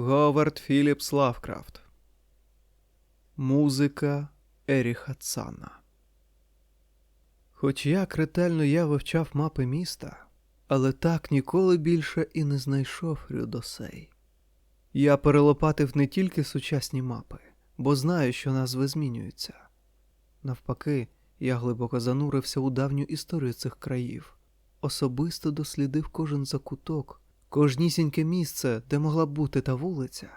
Говард Філіпс Лавкрафт. Музика Еріха Цана. Хоч як ретельно я вивчав мапи міста, але так ніколи більше і не знайшов Рюдосей. Я перелопатив не тільки сучасні мапи, бо знаю, що назви змінюються. Навпаки, я глибоко занурився у давню історію цих країв, особисто дослідив кожен закуток, кожнісіньке місце, де могла бути та вулиця,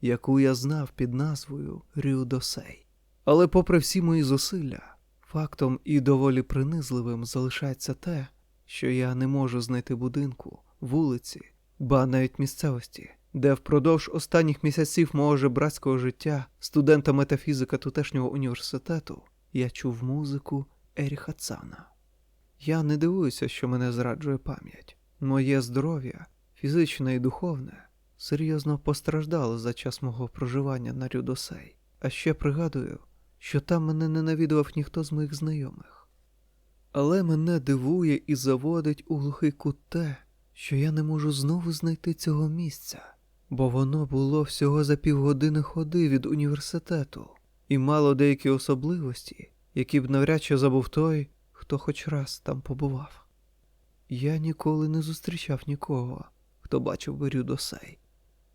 яку я знав під назвою Рюдосей. Але, попри всі мої зусилля, фактом і доволі принизливим залишається те, що я не можу знайти будинку, вулиці, ба навіть місцевості, де впродовж останніх місяців мого жебрацького життя студента метафізика тутешнього університету я чув музику Еріха Цана. Я не дивуюся, що мене зраджує пам'ять. Моє здоров'я, фізичне і духовне, серйозно постраждало за час мого проживання на Рюдосей. А ще пригадую, що там мене не навідував ніхто з моїх знайомих. Але мене дивує і заводить у глухий кут те, що я не можу знову знайти цього місця, бо воно було всього за півгодини ходи від університету і мало деякі особливості, які б навряд чи забув той, хто хоч раз там побував. Я ніколи не зустрічав нікого, хто бачив Рюдосей.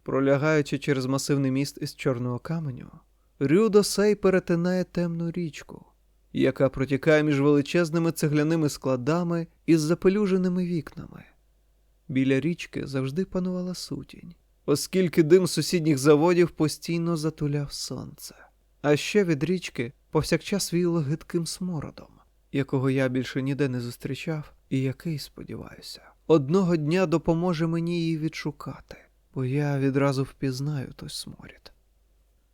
Пролягаючи через масивний міст із чорного каменю, Рюдосей перетинає темну річку, яка протікає між величезними цегляними складами із запелюженими вікнами. Біля річки завжди панувала сутінь, оскільки дим сусідніх заводів постійно затуляв сонце. А ще від річки повсякчас віяло гидким смородом, якого я більше ніде не зустрічав, і який, сподіваюся, одного дня допоможе мені її відшукати, бо я відразу впізнаю той сморід.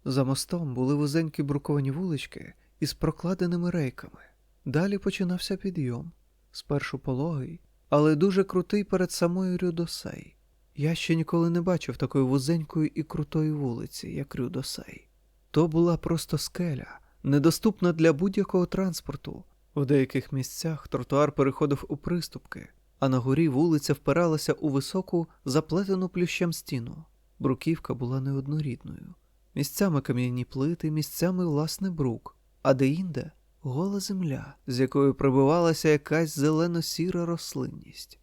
За мостом були вузенькі бруковані вулички із прокладеними рейками. Далі починався підйом, спершу пологий, але дуже крутий перед самою Рюдосей. Я ще ніколи не бачив такої вузенької і крутої вулиці, як Рюдосей. То була просто скеля, недоступна для будь-якого транспорту. В деяких місцях тротуар переходив у приступки, а на горі вулиця впиралася у високу, заплетену плющем стіну. Бруківка була неоднорідною. Місцями кам'яні плити, місцями власне брук, а деінде гола земля, з якої прибивалася якась зелено-сіра рослинність.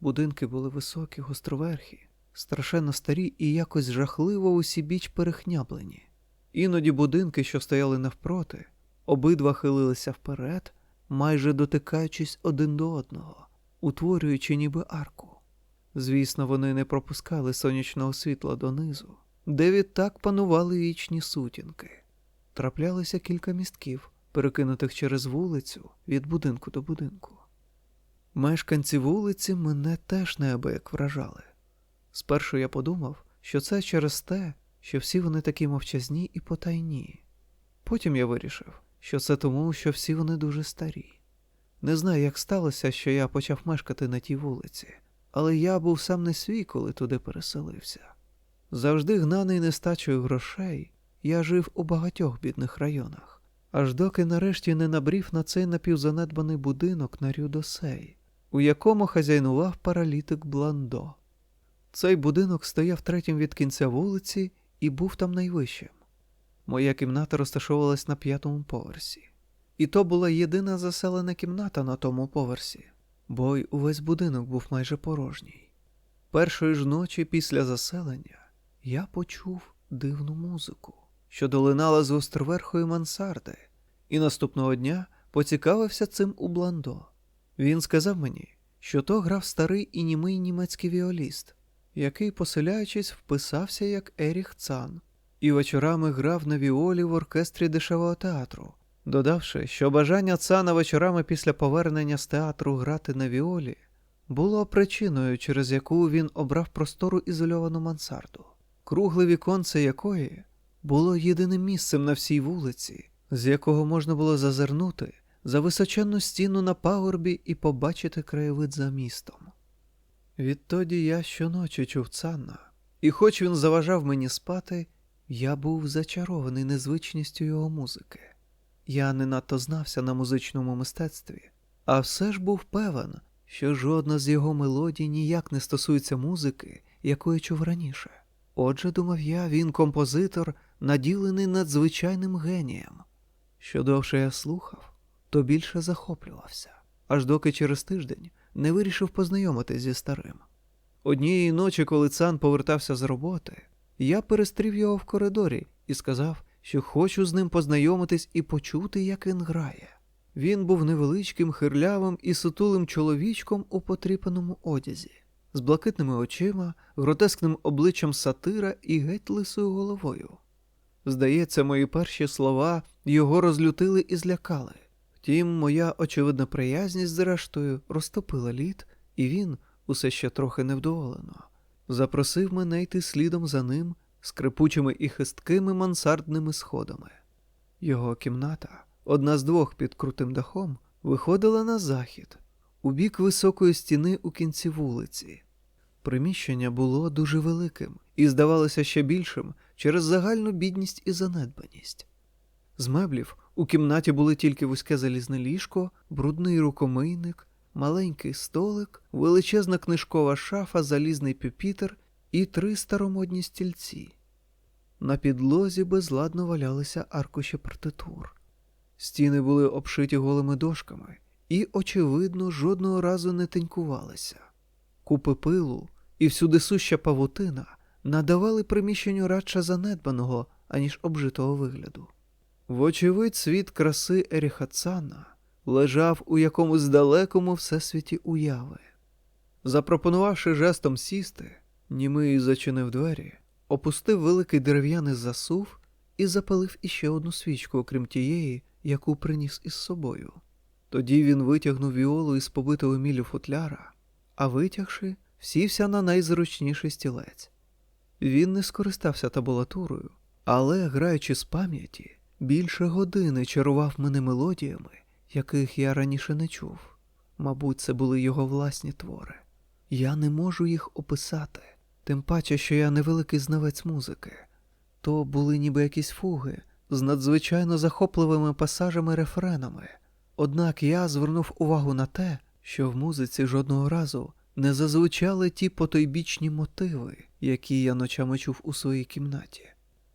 Будинки були високі, гостроверхі, страшенно старі і якось жахливо усібіч перехняблені. Іноді будинки, що стояли навпроти, обидва хилилися вперед, майже дотикаючись один до одного, утворюючи ніби арку. Звісно, вони не пропускали сонячного світла донизу, де відтак панували вічні сутінки. Траплялося кілька містків, перекинутих через вулицю від будинку до будинку. Мешканці вулиці мене теж неабияк вражали. Спершу я подумав, що це через те, що всі вони такі мовчазні і потайні. Потім я вирішив, що це тому, що всі вони дуже старі. Не знаю, як сталося, що я почав мешкати на тій вулиці, але я був сам не свій, коли туди переселився. Завжди гнаний нестачею грошей, я жив у багатьох бідних районах, аж доки нарешті не набрів на цей напівзанедбаний будинок на Рюдосей, у якому хазяйнував паралітик Бландо. Цей будинок стояв третім від кінця вулиці і був там найвищим. Моя кімната розташовувалась на п'ятому поверсі, і то була єдина заселена кімната на тому поверсі, бо й увесь будинок був майже порожній. Першої ж ночі після заселення я почув дивну музику, що долинала з гостроверхої мансарди, і наступного дня поцікавився цим у Бландо. Він сказав мені, що то грав старий і німий німецький віоліст, який, поселяючись, вписався як Еріх Цан, і вечорами грав на віолі в оркестрі дешевого театру, додавши, що бажання Цана вечорами після повернення з театру грати на віолі було причиною, через яку він обрав простору ізольовану мансарду, кругле віконце якої було єдиним місцем на всій вулиці, з якого можна було зазирнути за височенну стіну на пагорбі і побачити краєвид за містом. Відтоді я щоночі чув Цанна, і хоч він заважав мені спати, я був зачарований незвичністю його музики. Я не надто знався на музичному мистецтві, а все ж був певен, що жодна з його мелодій ніяк не стосується музики, яку я чув раніше. Отже, думав я, він композитор, наділений надзвичайним генієм. Що довше я слухав, то більше захоплювався, аж доки через тиждень не вирішив познайомитись зі старим. Однієї ночі, коли цан повертався з роботи, я перестрів його в коридорі і сказав, що хочу з ним познайомитись і почути, як він грає. Він був невеличким, хирлявим і сутулим чоловічком у потріпаному одязі, з блакитними очима, гротескним обличчям сатира і геть лисою головою. Здається, мої перші слова його розлютили і злякали. Втім, моя очевидна приязність, зрештою, розтопила лід, і він, усе ще трохи невдоволено, запросив мене йти слідом за ним скрипучими і хисткими мансардними сходами. Його кімната, одна з двох під крутим дахом, виходила на захід, у бік високої стіни у кінці вулиці. Приміщення було дуже великим і здавалося ще більшим через загальну бідність і занедбаність. З меблів у кімнаті були тільки вузьке залізне ліжко, брудний рукомийник, маленький столик, величезна книжкова шафа, залізний пюпітер і три старомодні стільці. На підлозі безладно валялися аркуші партитур. Стіни були обшиті голими дошками і, очевидно, жодного разу не тинькувалися. Купи пилу і всюди суща павутина надавали приміщенню радше занедбаного, аніж обжитого вигляду. Вочевидь, світ краси Еріхацана лежав у якомусь далекому всесвіті уяви. Запропонувавши жестом сісти, німий зачинив двері, опустив великий дерев'яний засув і запалив іще одну свічку, окрім тієї, яку приніс із собою. Тоді він витягнув віолу із побитого мілю футляра, а витягши, сівся на найзручніший стілець. Він не скористався табулатурою, але, граючи з пам'яті, більше години чарував мене мелодіями, яких я раніше не чув. Мабуть, це були його власні твори. Я не можу їх описати, тим паче, що я невеликий знавець музики. То були ніби якісь фуги з надзвичайно захопливими пасажами рефренами. Однак я звернув увагу на те, що в музиці жодного разу не зазвучали ті потойбічні мотиви, які я ночами чув у своїй кімнаті.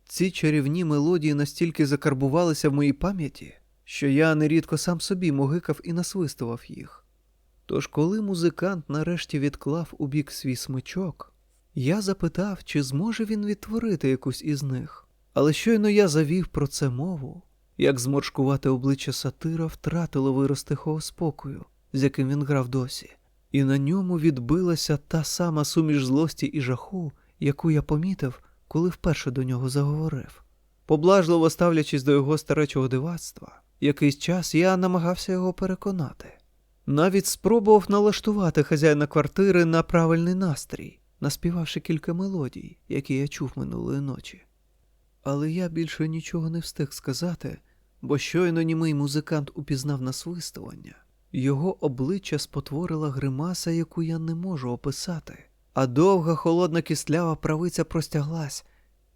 Ці чарівні мелодії настільки закарбувалися в моїй пам'яті, що я нерідко сам собі могикав і насвистував їх. Тож, коли музикант нарешті відклав у бік свій смичок, я запитав, чи зможе він відтворити якусь із них. Але щойно я завів про це мову, як зморшкувати обличчя сатира втратило вираз тихого спокою, з яким він грав досі, і на ньому відбилася та сама суміш злості і жаху, яку я помітив, коли вперше до нього заговорив. Поблажливо ставлячись до його старечого дивацтва, якийсь час я намагався його переконати. Навіть спробував налаштувати хазяїна квартири на правильний настрій, наспівавши кілька мелодій, які я чув минулої ночі. Але я більше нічого не встиг сказати, бо щойно німий музикант упізнав насвистування. Його обличчя спотворила гримаса, яку я не можу описати, а довга холодна кістлява правиця простяглась,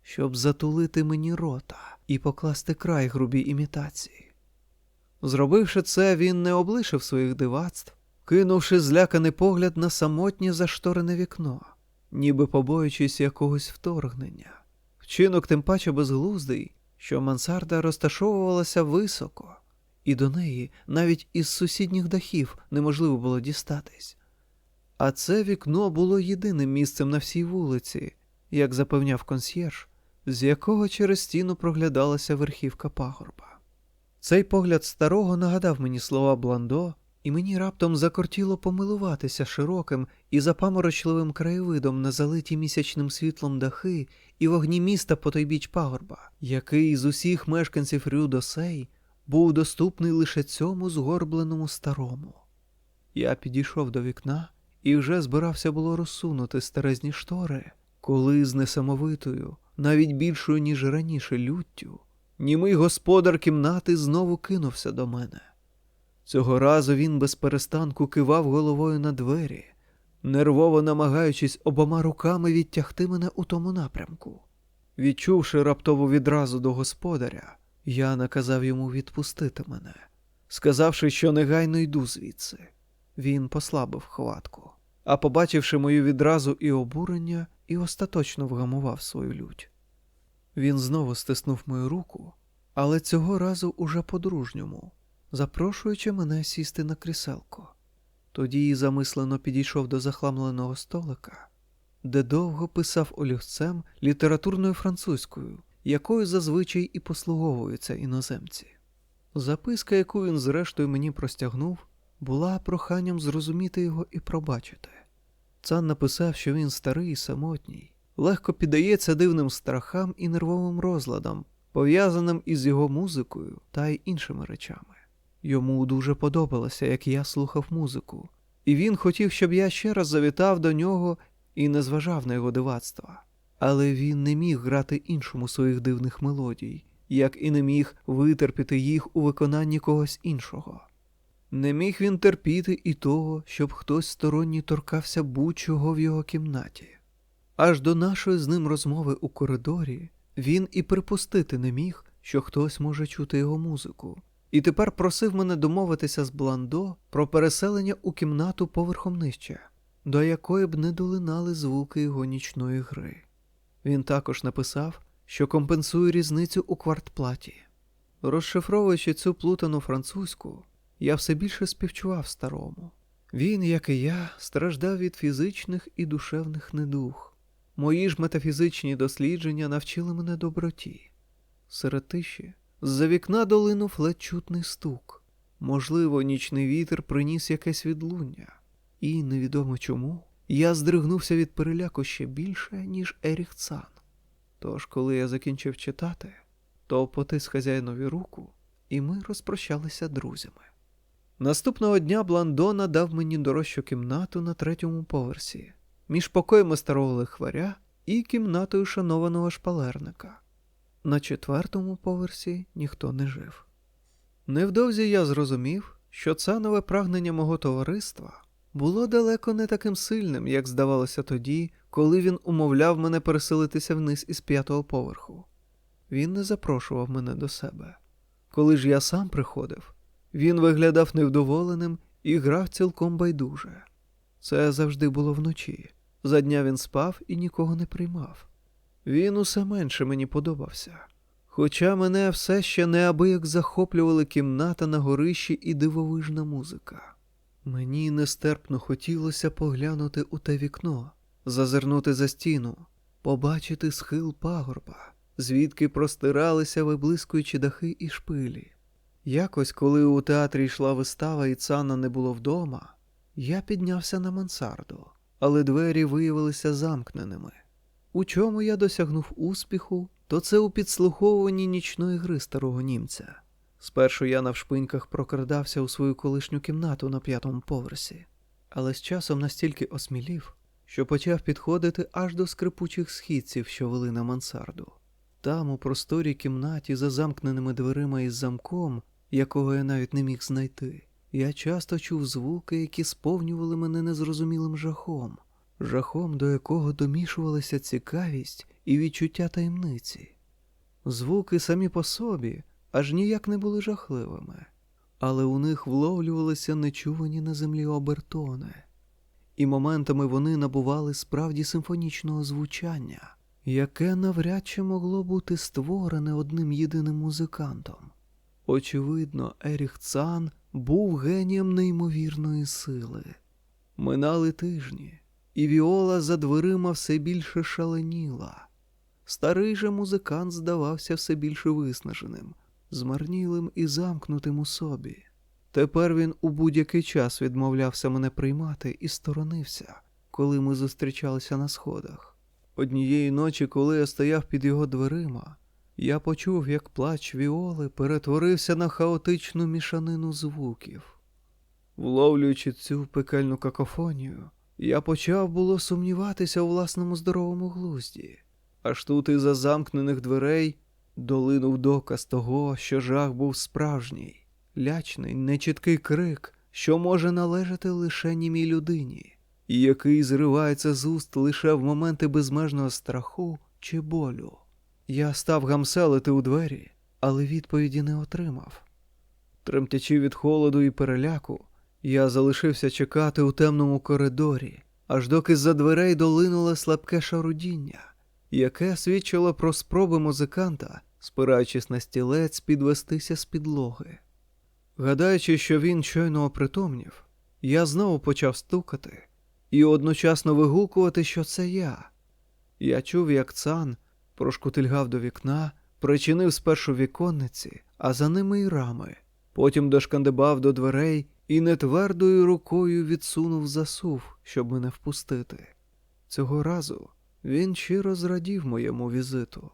щоб затулити мені рота і покласти край грубій імітації. Зробивши це, він не облишив своїх дивацтв, кинувши зляканий погляд на самотнє зашторене вікно, ніби побоюючись якогось вторгнення. Вчинок тим паче безглуздий, що мансарда розташовувалася високо, і до неї навіть із сусідніх дахів неможливо було дістатись. А це вікно було єдиним місцем на всій вулиці, як запевняв консьєрж, з якого через стіну проглядалася верхівка пагорба. Цей погляд старого нагадав мені слова Бландо, і мені раптом закортіло помилуватися широким і запаморочливим краєвидом на залиті місячним світлом дахи і вогні міста по той біч пагорба, який з усіх мешканців Рюдосей був доступний лише цьому згорбленому старому. Я підійшов до вікна і вже збирався було розсунути старезні штори, коли з несамовитою, навіть більшою, ніж раніше, люттю, німий господар кімнати знову кинувся до мене. Цього разу він без перестанку кивав головою на двері, нервово намагаючись обома руками відтягти мене у тому напрямку. Відчувши раптову відразу до господаря, я наказав йому відпустити мене, сказавши, що негайно йду звідси. Він послабив хватку. а побачивши мою відразу і обурення, і остаточно вгамував свою лють. Він знову стиснув мою руку, але цього разу уже по-дружньому, запрошуючи мене сісти на кріселко. Тоді замислено підійшов до захламленого столика, де довго писав олівцем літературною французькою, якою зазвичай і послуговуються іноземці. Записка, яку він зрештою мені простягнув, була проханням зрозуміти його і пробачити. Цан написав, що він старий і самотній, легко піддається дивним страхам і нервовим розладам, пов'язаним із його музикою та й іншими речами. Йому дуже подобалося, як я слухав музику, і він хотів, щоб я ще раз завітав до нього і не зважав на його дивацтва. Але він не міг грати іншому своїх дивних мелодій, як і не міг витерпіти їх у виконанні когось іншого. Не міг він терпіти і того, щоб хтось сторонній торкався будь-чого в його кімнаті. Аж до нашої з ним розмови у коридорі він і припустити не міг, що хтось може чути його музику, і тепер просив мене домовитися з Бландо про переселення у кімнату поверхом нижче, до якої б не долинали звуки його нічної гри. Він також написав, що компенсує різницю у квартплаті. Розшифровуючи цю плутану французьку, я все більше співчував старому. Він, як і я, страждав від фізичних і душевних недуг. Мої ж метафізичні дослідження навчили мене доброті. Серед тиші з-за вікна долинув ледь чутний стук. Можливо, нічний вітер приніс якесь відлуння, і, невідомо чому, я здригнувся від переляку ще більше, ніж Еріх Цан. Тож, коли я закінчив читати, то потис хазяїнові руку, і ми розпрощалися друзями. Наступного дня Бландона дав мені дорожчу кімнату на третьому поверсі, між покоями старого лихваря і кімнатою шанованого шпалерника. На четвертому поверсі ніхто не жив. Невдовзі я зрозумів, що цанове прагнення мого товариства було далеко не таким сильним, як здавалося тоді, коли він умовляв мене переселитися вниз із п'ятого поверху. Він не запрошував мене до себе. Коли ж я сам приходив, він виглядав невдоволеним і грав цілком байдуже. Це завжди було вночі. За дня він спав і нікого не приймав. Він усе менше мені подобався. Хоча мене все ще неабияк захоплювали кімната на горищі і дивовижна музика. Мені нестерпно хотілося поглянути у те вікно, зазирнути за стіну, побачити схил пагорба, звідки простиралися виблискуючі дахи і шпилі. Якось, коли у театрі йшла вистава і цана не було вдома, я піднявся на мансарду, але двері виявилися замкненими. У чому я досягнув успіху, то це у підслуховуванні нічної гри старого німця. Спершу я навшпиньках прокрадався у свою колишню кімнату на п'ятому поверсі, але з часом настільки осмілів, що почав підходити аж до скрипучих східців, що вели на мансарду. Там, у просторій кімнаті, за замкненими дверима із замком, якого я навіть не міг знайти, я часто чув звуки, які сповнювали мене незрозумілим жахом, жахом, до якого домішувалася цікавість і відчуття таємниці. Звуки самі по собі аж ніяк не були жахливими, але у них вловлювалися нечувані на землі обертони, і моментами вони набували справді симфонічного звучання, яке навряд чи могло бути створене одним єдиним музикантом. Очевидно, Еріх Цан був генієм неймовірної сили. Минали тижні, і Віола за дверима все більше шаленіла. Старий же музикант здавався все більше виснаженим, змарнілим і замкнутим у собі. Тепер він у будь-який час відмовлявся мене приймати і сторонився, коли ми зустрічалися на сходах. Однієї ночі, коли я стояв під його дверима, я почув, як плач Віоли перетворився на хаотичну мішанину звуків. Вловлюючи цю пекельну какофонію, я почав було сумніватися у власному здоровому глузді, аж тут із за замкнених дверей долинув доказ того, що жах був справжній, лячний, нечіткий крик, що може належати лише німій людині, і який зривається з уст лише в моменти безмежного страху чи болю. Я став гамселити у двері, але відповіді не отримав. Тремтячи від холоду і переляку, я залишився чекати у темному коридорі, аж доки з-за дверей долинуло слабке шарудіння, яке свідчило про спроби музиканта, спираючись на стілець, підвестися з підлоги. Гадаючи, що він щойно опритомнів, я знову почав стукати і одночасно вигукувати, що це я. Я чув, як цан прошкутильгав до вікна, причинив спершу віконниці, а за ними й рами, потім дошкандибав до дверей і нетвердою рукою відсунув засув, щоб мене впустити. Цього разу він щиро зрадів моєму візиту.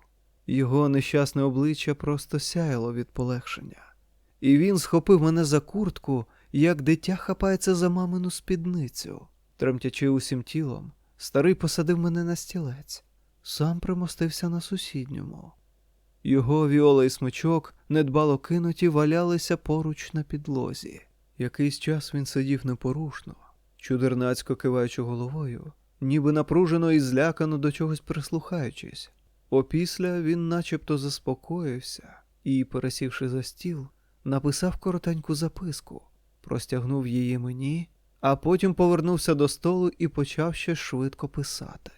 Його нещасне обличчя просто сяяло від полегшення, і він схопив мене за куртку, як дитя хапається за мамину спідницю. Тремтячи усім тілом, старий посадив мене на стілець, сам примостився на сусідньому. Його віола і смичок, недбало кинуті, валялися поруч на підлозі. Якийсь час він сидів непорушно, чудернацько киваючи головою, ніби напружено і злякано до чогось прислухаючись. Опісля він начебто заспокоївся і, пересівши за стіл, написав коротеньку записку, простягнув її мені, а потім повернувся до столу і почав ще швидко писати.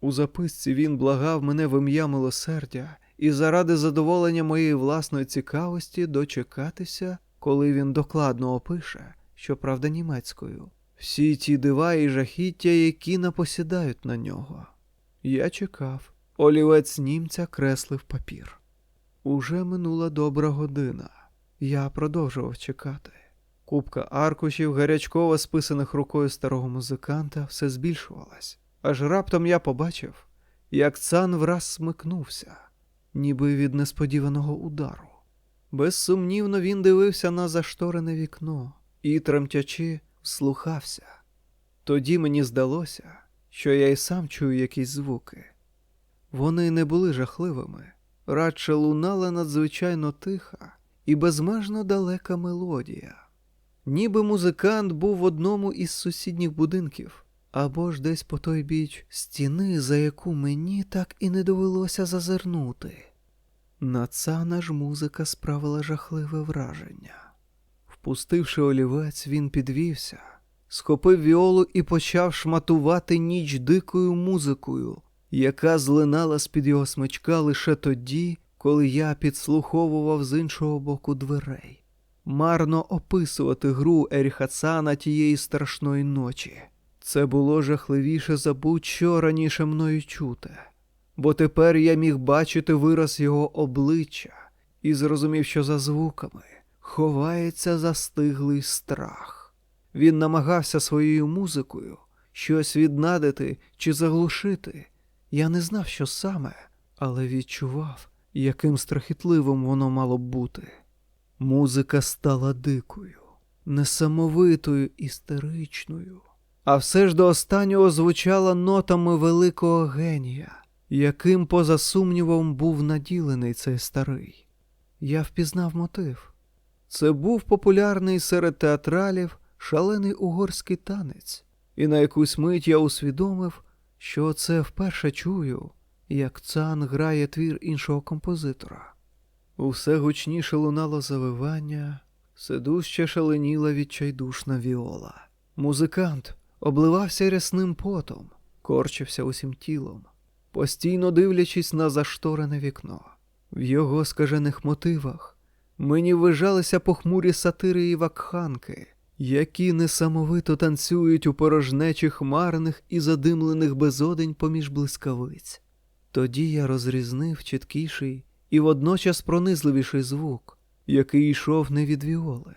У записці він благав мене в ім'я милосердя і заради задоволення моєї власної цікавості дочекатися, коли він докладно опише, щоправда, німецькою, всі ті дива і жахіття, які напосідають на нього. Я чекав. Олівець німця креслив папір. Уже минула добра година. Я продовжував чекати. Купка аркушів, гарячково списаних рукою старого музиканта, все збільшувалась. Аж раптом я побачив, як цан враз смикнувся, ніби від несподіваного удару. Безсумнівно він дивився на зашторене вікно і, тремтячи, вслухався. Тоді мені здалося, що я й сам чую якісь звуки. Вони не були жахливими, радше лунала надзвичайно тиха і безмежно далека мелодія. Ніби музикант був в одному із сусідніх будинків, або ж десь по той біч стіни, за яку мені так і не довелося зазирнути. На цана ж музика справила жахливе враження. Впустивши олівець, він підвівся, схопив віолу і почав шматувати ніч дикою музикою, яка злинала з-під його смичка лише тоді, коли я підслуховував з іншого боку дверей. Марно описувати гру Еріха Цана тієї страшної ночі. Це було жахливіше за будь-що раніше мною чуте, бо тепер я міг бачити вираз його обличчя і зрозумів, що за звуками ховається застиглий страх. Він намагався своєю музикою щось віднадити чи заглушити. Я не знав, що саме, але відчував, яким страхітливим воно мало б бути. Музика стала дикою, несамовитою, істеричною, а все ж до останнього звучала нотами великого генія, яким, поза сумнівом, був наділений цей старий. Я впізнав мотив. Це був популярний серед театралів шалений угорський танець, і на якусь мить я усвідомив, що це вперше чую, як цан грає твір іншого композитора. Усе гучніше лунало завивання, все дужче шаленіла відчайдушна віола. Музикант обливався рясним потом, корчився усім тілом, постійно дивлячись на зашторене вікно. В його скажених мотивах мені вижалися похмурі сатири і вакханки, які несамовито танцюють у порожнечі хмарних і задимлених безодень поміж блискавиць. Тоді я розрізнив чіткіший і водночас пронизливіший звук, який йшов не від віоли.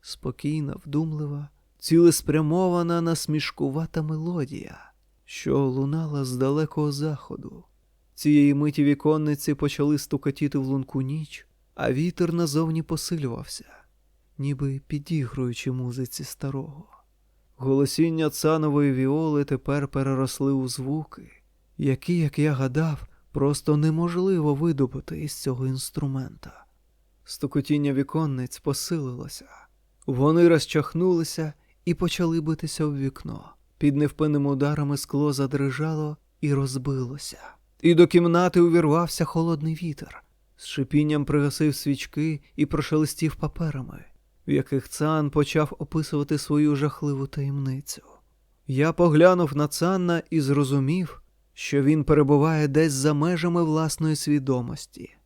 Спокійна, вдумлива, цілеспрямована насмішкувата мелодія, що лунала з далекого заходу. Цієї миті віконниці почали стукатіти в лунку ніч, а вітер назовні посилювався, ніби підігруючи музиці старого. Голосіння цанової віоли тепер переросли у звуки, які, як я гадав, просто неможливо видобути із цього інструмента. Стукотіння віконниць посилилося, вони розчахнулися і почали битися в вікно. Під невпинними ударами скло задрижало і розбилося. І до кімнати увірвався холодний вітер. З шипінням пригасив свічки і прошелестів паперами, в яких цан почав описувати свою жахливу таємницю. Я поглянув на Цанна і зрозумів, що він перебуває десь за межами власної свідомості.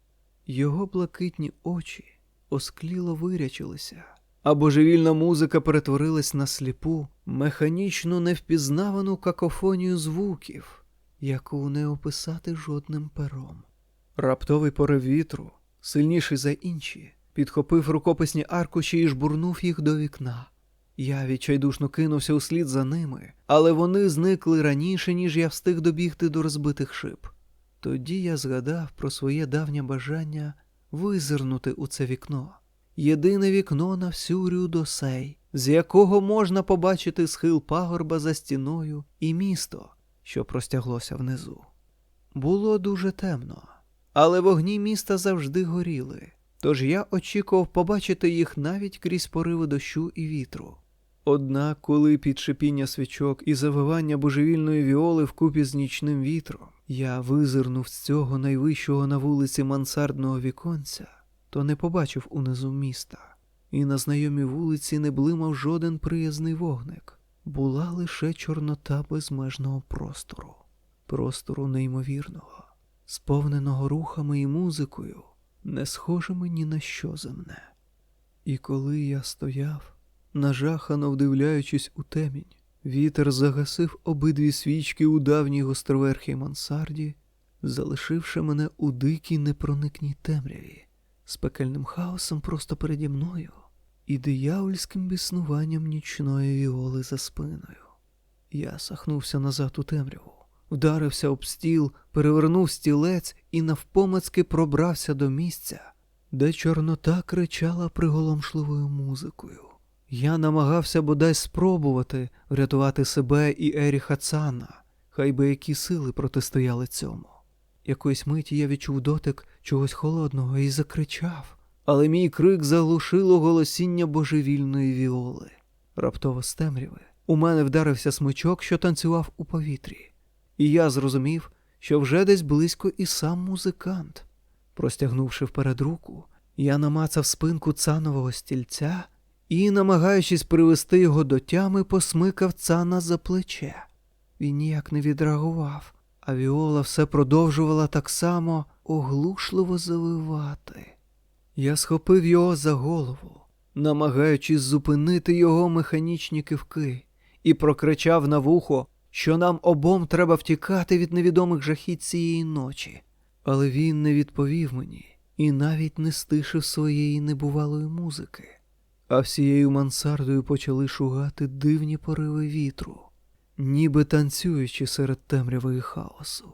Його блакитні очі оскліло вирячилися, а божевільна музика перетворилась на сліпу, механічну невпізнавану какофонію звуків, яку не описати жодним пером. Раптовий порив вітру, сильніший за інші, підхопив рукописні аркуші і жбурнув їх до вікна. Я відчайдушно кинувся услід за ними, але вони зникли раніше, ніж я встиг добігти до розбитих шиб. Тоді я згадав про своє давнє бажання визирнути у це вікно. Єдине вікно на всю Рюдосей, з якого можна побачити схил пагорба за стіною і місто, що простяглося внизу. Було дуже темно, але вогні міста завжди горіли, тож я очікував побачити їх навіть крізь пориви дощу і вітру. Однак, коли під шипіння свічок і завивання божевільної віоли вкупі з нічним вітром я визирнув з цього найвищого на вулиці мансардного віконця, то не побачив унизу міста, і на знайомій вулиці не блимав жоден приязний вогник, була лише чорнота безмежного простору, простору неймовірного, сповненого рухами і музикою, не схожими ні на що земне. І коли я стояв, нажахано вдивляючись у темінь, вітер загасив обидві свічки у давній гостроверхій мансарді, залишивши мене у дикій непроникній темряві, з пекельним хаосом просто переді мною і диявольським біснуванням нічної віоли за спиною. Я сахнувся назад у темряву, вдарився об стіл, перевернув стілець і навпомацки пробрався до місця, де чорнота кричала приголомшливою музикою. Я намагався бодай спробувати врятувати себе і Еріха Цана, хай би які сили протистояли цьому. Якоїсь миті я відчув дотик чогось холодного і закричав, але мій крик заглушило голосіння божевільної віоли. Раптово з темряви у мене вдарився смичок, що танцював у повітрі, і я зрозумів, що вже десь близько і сам музикант. Простягнувши вперед руку, я намацав спинку цанового стільця і, намагаючись привести його до тями, посмикав цана за плече. Він ніяк не відреагував, а Віола все продовжувала так само оглушливо завивати. Я схопив його за голову, намагаючись зупинити його механічні кивки, і прокричав на вухо, що нам обом треба втікати від невідомих жахіть цієї ночі. Але він не відповів мені і навіть не стишив своєї небувалої музики а всією мансардою почали шугати дивні пориви вітру, ніби танцюючи серед темряви і хаосу.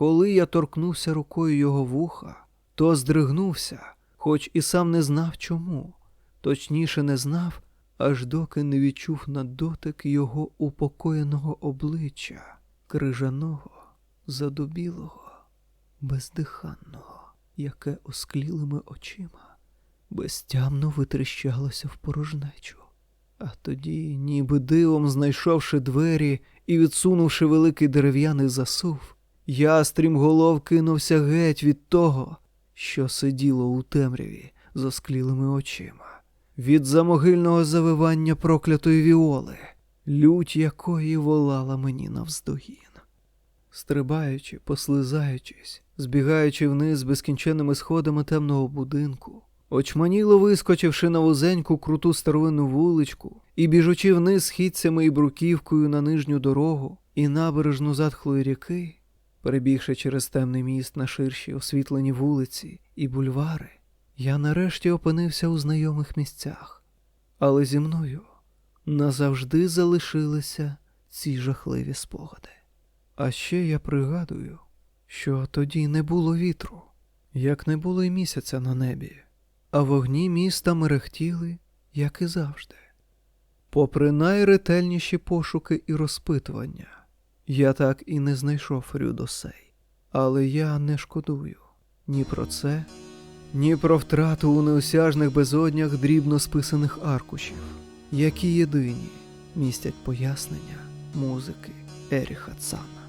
Коли я торкнувся рукою його вуха, то здригнувся, хоч і сам не знав чому, точніше не знав, аж доки не відчув на дотик його упокоєного обличчя, крижаного, задубілого, бездиханного, яке осклілими очима безтямно витріщалося в порожнечу. А тоді, ніби дивом знайшовши двері і відсунувши великий дерев'яний засув, я стрімголов кинувся геть від того, що сиділо у темряві з осклілими очима, від замогильного завивання проклятої віоли, лють якої волала мені навздогін. Стрибаючи, послизаючись, збігаючи вниз безкінченними сходами темного будинку, Очманіло вискочивши на вузеньку круту старовинну вуличку і біжучи вниз східцями і бруківкою на нижню дорогу і набережну затхлої ріки, перебігши через темний міст на ширші освітлені вулиці і бульвари, я нарешті опинився у знайомих місцях, але зі мною назавжди залишилися ці жахливі спогади. А ще я пригадую, що тоді не було вітру, як не було й місяця на небі а вогні міста мерехтіли, як і завжди. Попри найретельніші пошуки і розпитування, я так і не знайшов Рюдосей, але я не шкодую ні про це, ні про втрату у неосяжних безоднях дрібно списаних аркушів, які єдині містять пояснення музики Еріха Цана.